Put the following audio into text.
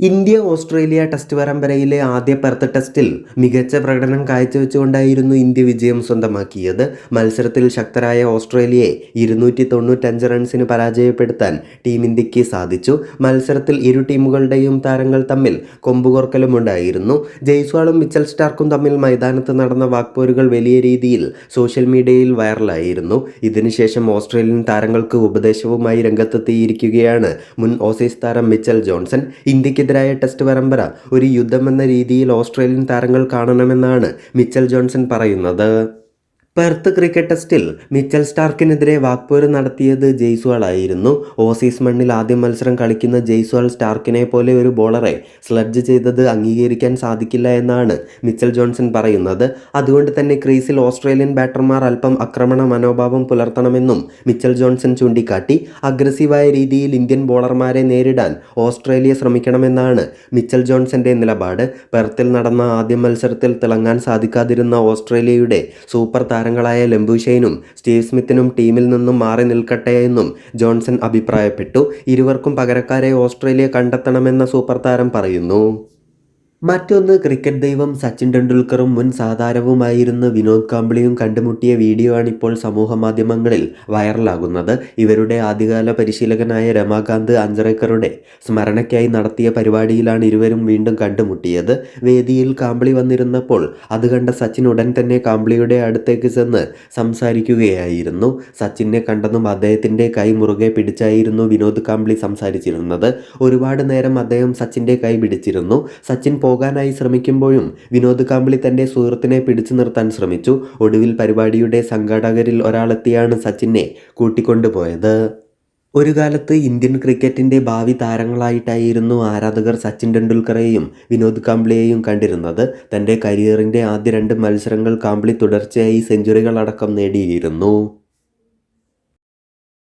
India Australia test പരമ്പരയിലെ ആദ്യ Perth ടെസ്റ്റിൽ മികച്ച പ്രകടനം കാഴ്ചവെച്ചുകൊണ്ടായിരുന്നു ഇന്ത്യ വിജയം സ്വന്തമാക്കിയത്. മത്സരത്തിൽ ശക്തരായ ഓസ്ട്രേലിയയെ ഇരുന്നൂറ്റി തൊണ്ണൂറ്റഞ്ച് റൺസിന് പരാജയപ്പെടുത്താൻ ടീം ഇന്ത്യയ്ക്ക് സാധിച്ചു. മത്സരത്തിൽ ഇരു ടീമുകളുടെയും താരങ്ങൾ തമ്മിൽ കൊമ്പുകോർക്കലുമുണ്ടായിരുന്നു. ജയ്സ്വാളും മിച്ചൽ സ്റ്റാർക്കും തമ്മിൽ മൈതാനത്ത് നടന്ന വാക്പോരുകൾ വലിയ രീതിയിൽ സോഷ്യൽ മീഡിയയിൽ വൈറലായിരുന്നു. ഇതിനുശേഷം ഓസ്ട്രേലിയൻ താരങ്ങൾക്ക് ഉപദേശവുമായി രംഗത്തെത്തിയിരിക്കുകയാണ് മുൻ ഓസീസ് താരം മിച്ചൽ ജോൺസൺ. ഇന്ത്യക്കെതിരായ ടെസ്റ്റ് പരമ്പര ഒരു യുദ്ധമെന്ന രീതിയിൽ ഓസ്ട്രേലിയൻ താരങ്ങൾ കാണണമെന്നാണ് മിച്ചൽ ജോൺസൺ പറയുന്നത്. പെർത്ത് ക്രിക്കറ്റ് ടെസ്റ്റിൽ മിച്ചൽ സ്റ്റാർക്കിനെതിരെ വാക്പോര് നടത്തിയത് ജയ്സ്വാൾ ആയിരുന്നു ഓസീസ് മണ്ണിൽ ആദ്യ മത്സരം കളിക്കുന്ന ജയ്സ്വാൾ സ്റ്റാർക്കിനെ പോലെ ഒരു ബോളറെ സ്ലഡ്ജ് ചെയ്തത് അംഗീകരിക്കാൻ സാധിക്കില്ല എന്നാണ് മിച്ചൽ ജോൺസൺ പറയുന്നത്. അതുകൊണ്ട് തന്നെ ക്രീസിൽ ഓസ്ട്രേലിയൻ ബാറ്റർമാർ അല്പം ആക്രമണ മനോഭാവം പുലർത്തണമെന്നും മിച്ചൽ ജോൺസൺ ചൂണ്ടിക്കാട്ടി. അഗ്രസീവായ രീതിയിൽ ഇന്ത്യൻ ബോളർമാരെ നേരിടാൻ ഓസ്ട്രേലിയ ശ്രമിക്കണമെന്നാണ് മിച്ചൽ ജോൺസന്റെ നിലപാട്. പെർത്തിൽ നടന്ന ആദ്യ മത്സരത്തിൽ തിളങ്ങാൻ സാധിക്കാതിരുന്ന ഓസ്ട്രേലിയയുടെ സൂപ്പർ താരങ്ങളായ ലംബുഷൈനും സ്റ്റീവ് സ്മിത്തിനും ടീമിൽ നിന്നും മാറി നിൽക്കട്ടെ എന്നും ജോൺസൺ അഭിപ്രായപ്പെട്ടു. ഇരുവർക്കും പകരക്കാരെ ഓസ്ട്രേലിയ കണ്ടെത്തണമെന്ന സൂപ്പർ താരം പറയുന്നു. മറ്റൊന്ന് ക്രിക്കറ്റ് ദൈവം സച്ചിൻ ടെണ്ടുൽക്കറും മുൻ സാതാരവുമായിരുന്ന വിനോദ് കാംബ്ലിയും കണ്ടുമുട്ടിയ വീഡിയോ ആണ് ഇപ്പോൾ സമൂഹ മാധ്യമങ്ങളിൽ വൈറലാകുന്നത്. ഇവരുടെ ആദ്യകാല പരിശീലകനായ രമാകാന്ത് അഞ്ചറേക്കറുടെ സ്മരണയ്ക്കായി നടത്തിയ പരിപാടിയിലാണ് ഇരുവരും വീണ്ടും കണ്ടുമുട്ടിയത്. വേദിയിൽ കാംബ്ലി വന്നിരുന്നപ്പോൾ അത് കണ്ട സച്ചിൻ ഉടൻ തന്നെ കാംബ്ലിയുടെ അടുത്തേക്ക് ചെന്ന് സംസാരിക്കുകയായിരുന്നു. സച്ചിനെ കണ്ടെന്നും അദ്ദേഹത്തിന്റെ കൈ മുറുകെ പിടിച്ചായിരുന്നു വിനോദ് കാംബ്ലി സംസാരിച്ചിരുന്നത്. ഒരുപാട് നേരം അദ്ദേഹം സച്ചിന്റെ കൈ പിടിച്ചിരുന്നു. സച്ചിൻ പോകാനായി ശ്രമിക്കുമ്പോഴും വിനോദ് കാമ്പിളി തന്റെ സുഹൃത്തിനെ പിടിച്ചു നിർത്താൻ ശ്രമിച്ചു. ഒടുവിൽ പരിപാടിയുടെ സംഘാടകരിൽ ഒരാളെത്തിയാണ് സച്ചിനെ കൂട്ടിക്കൊണ്ടുപോയത്. ഒരു കാലത്ത് ഇന്ത്യൻ ക്രിക്കറ്റിന്റെ ഭാവി താരങ്ങളായിട്ടായിരുന്നു ആരാധകർ സച്ചിൻ ടെണ്ടുൽക്കറെയും വിനോദ് കാംബ്ലിയെയും കണ്ടിരുന്നത്. തന്റെ കരിയറിന്റെ ആദ്യ രണ്ട് മത്സരങ്ങൾ കാംബ്ലി തുടർച്ചയായി സെഞ്ചുറികളടക്കം നേടിയിരുന്നു.